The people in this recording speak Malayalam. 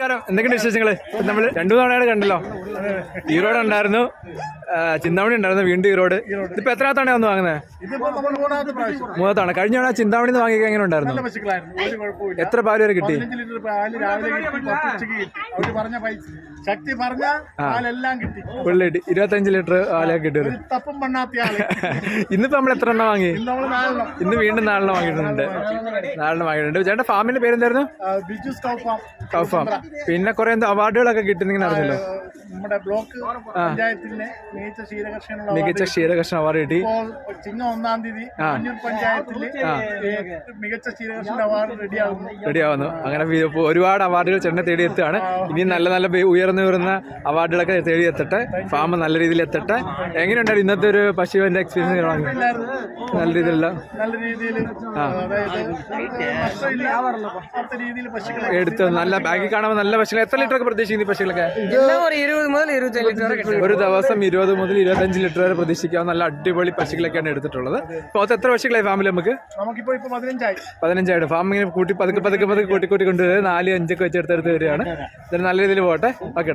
നമസ്കാരം. എന്തൊക്കെയുണ്ട് വിശേഷങ്ങൾ? നമ്മൾ രണ്ടു തവണയാണ് കണ്ടല്ലോ. ഈറോഡ് ഉണ്ടായിരുന്നു. ചിന്താമണി ഉണ്ടായിരുന്നു വീണ്ടും ഈറോഡ്. ഇതിപ്പോ എത്ര തവണ വന്ന് വാങ്ങുന്നത് മൂന്നത്തവണ. കഴിഞ്ഞ തവണ ചിന്താമണി വാങ്ങിയൊക്കെ എങ്ങനെ ഉണ്ടായിരുന്നു? എത്ര പാൽ വരെ കിട്ടി? കിട്ടി കിട്ടി. ശക്തി പറഞ്ഞ പാലെല്ലാം കിട്ടി. ഫുള്ള് കിട്ടി. ഇരുപത്തഞ്ച് ലിറ്റർ പാലൊക്കെ കിട്ടിയത്. ആൾ. ഇന്നിപ്പോ നമ്മൾ എത്ര എണ്ണം വാങ്ങി? ഇന്ന് വീണ്ടും നാലെണ്ണം വാങ്ങിയിട്ടുണ്ട്. നാലെണ്ണം വാങ്ങിയിട്ടുണ്ട്. ചേട്ടന്റെ ഫാമിന്റെ പേരെന്തായിരുന്നു? എന്തായിരുന്നു ബിജു കൗ ഫാം. കൗഫാം പിന്നെ കുറെ എന്തോ അവാർഡുകളൊക്കെ കിട്ടുന്നെങ്കിൽ അറിഞ്ഞല്ലോ. നമ്മുടെ ബ്ലോക്ക് പഞ്ചായത്തിന്റെ മികച്ച ക്ഷീരകർഷണ മികച്ച ക്ഷീരകർഷണ അവാർഡ് കിട്ടി. ഇപ്പോൾ ചിങ്ങ ഒന്നാം തീയതി പഞ്ചായത്തിൽ മികച്ച ക്ഷീരകർഷണ അവാർഡ് റെഡിയാവുന്നു റെഡിയാവുന്നു. അങ്ങനെ ഒരുപാട് അവാർഡുകൾ ചെന്നെ തേടി എത്തുകയാണ്. ഇനി നല്ല നല്ല ഉയർന്നു വരുന്ന അവാർഡുകളൊക്കെ തേടി എത്തട്ടെ. ഫാം നല്ല രീതിയിൽ എത്തട്ടെ. എങ്ങനെയുണ്ടായിരുന്നു ഇന്നത്തെ ഒരു പശുവിന്റെ എക്സ്പീരിയൻസ് നല്ല രീതിയിലുള്ള നല്ല രീതിയിൽ പശുക്കളെ എടുത്ത്. നല്ല ബാഗിൽ കാണുമ്പോൾ നല്ല പശുക്കൾ എത്ര ലിറ്റർ ഒക്കെ പ്രതീക്ഷിക്കുന്നു ഈ പശുക്കളൊക്കെ? ഒരു ദിവസം ഇരുപത് മുതൽ ഇരുപത്തഞ്ച് ലിറ്റർ വരെ പ്രതീക്ഷിക്കാവുന്ന നല്ല അടിപൊളി പശുക്കളൊക്കെയാണ് എടുത്തിട്ടുള്ളത്. അപ്പൊ അത് എത്ര പശുക്കളായി ഫാമിലി നമുക്ക്? പതിനഞ്ചായിട്ട്? ഫാം കൂട്ടി പതുക്കെ പതുക്കെ പതുക്കെ കൂട്ടി കൂട്ടി കൊണ്ടുവരുന്നത് നാല് അഞ്ചൊക്കെ വെച്ച് എടുത്തെടുത്ത് വരികയാണ്. ഇതിന് നല്ല രീതിയിൽ പോട്ടെ? ഓക്കെ